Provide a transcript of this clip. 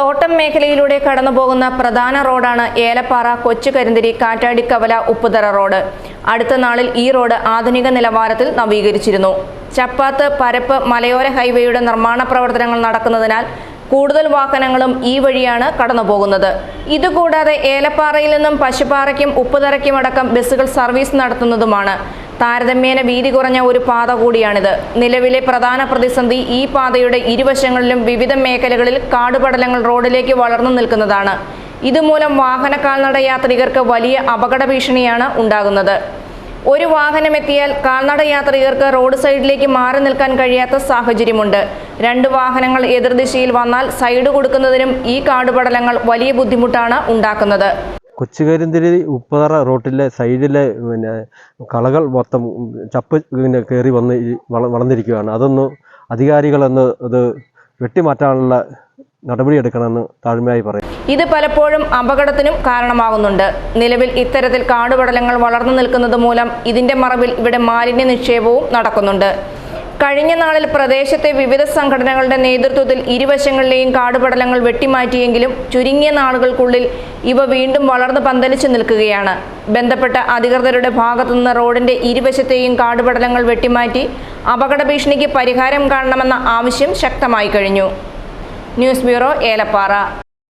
തോട്ടം മേഖലയിലൂടെ കടന്നുപോകുന്ന പ്രധാന റോഡാണ് ഏലപ്പാറ കൊച്ചുകരിന്തിരി കാറ്റാടിക്കവല ഉപ്പുതറ റോഡ്. അടുത്ത നാളിൽ ഈ റോഡ് ആധുനിക നിലവാരത്തിൽ നവീകരിച്ചിരുന്നു. ചപ്പാത്ത് പരപ്പ് മലയോര ഹൈവേയുടെ നിർമ്മാണ പ്രവർത്തനങ്ങൾ നടക്കുന്നതിനാൽ കൂടുതൽ വാഹനങ്ങളും ഈ വഴിയാണ് കടന്നുപോകുന്നത്. ഇതുകൂടാതെ ഏലപ്പാറയിൽ നിന്നും പശുപ്പാറയ്ക്കും ഉപ്പുതറയ്ക്കുമടക്കം ബസ്സുകൾ സർവീസ് നടത്തുന്നതുമാണ്. താരതമ്യേന വീതി കുറഞ്ഞ ഒരു പാത കൂടിയാണിത്. നിലവിലെ പ്രധാന പ്രതിസന്ധി ഈ പാതയുടെ ഇരുവശങ്ങളിലും വിവിധ മേഖലകളിൽ കാടുപടലങ്ങൾ റോഡിലേക്ക് വളർന്നു നിൽക്കുന്നതാണ്. ഇതുമൂലം വാഹന കാൽനട യാത്രികർക്ക് വലിയ അപകട ഭീഷണിയാണ് ഉണ്ടാകുന്നത്. ഒരു വാഹനമെത്തിയാൽ കാൽനട യാത്രികർക്ക് റോഡ് സൈഡിലേക്ക് മാറി നിൽക്കാൻ കഴിയാത്ത സാഹചര്യമുണ്ട്. രണ്ട് വാഹനങ്ങൾ എതിർദിശയിൽ വന്നാൽ സൈഡ് കൊടുക്കുന്നതിനും ഈ കാടുപടലങ്ങൾ വലിയ ബുദ്ധിമുട്ടാണ് ഉണ്ടാക്കുന്നത്. കൊച്ചുകരിന്തിരി ഉപ്പുതറ റോട്ടിലെ സൈഡിലെ പിന്നെ കളകൾ മൊത്തം ചപ്പ് പിന്നെ കയറി വന്ന് വളർന്നിരിക്കുകയാണ്. അതൊന്ന് അധികാരികളൊന്ന് അത് വെട്ടിമാറ്റാനുള്ള നടപടിയെടുക്കണമെന്ന് താഴ്മയായി പറയും. ഇത് പലപ്പോഴും അപകടത്തിനും കാരണമാകുന്നുണ്ട്. നിലവിൽ ഇത്തരത്തിൽ കാടുപടലങ്ങൾ വളർന്നു നിൽക്കുന്നത് മൂലം ഇതിന്റെ മറവിൽ ഇവിടെ മാലിന്യ നിക്ഷേപവും നടക്കുന്നുണ്ട്. കഴിഞ്ഞ നാളിൽ പ്രദേശത്തെ വിവിധ സംഘടനകളുടെ നേതൃത്വത്തിൽ ഇരുവശങ്ങളിലെയും കാടുപടലങ്ങൾ വെട്ടിമാറ്റിയെങ്കിലും ചുരുങ്ങിയ നാളുകൾക്കുള്ളിൽ ഇവ വീണ്ടും വളർന്ന് പന്തലിച്ചു നിൽക്കുകയാണ്. ബന്ധപ്പെട്ട അധികൃതരുടെ ഭാഗത്തുനിന്ന് റോഡിന്റെ ഇരുവശത്തെയും കാടുപടലങ്ങൾ വെട്ടിമാറ്റി അപകട ഭീഷണിക്ക് പരിഹാരം കാണണമെന്ന ആവശ്യം ശക്തമായി കഴിഞ്ഞു. News bureau Elappara.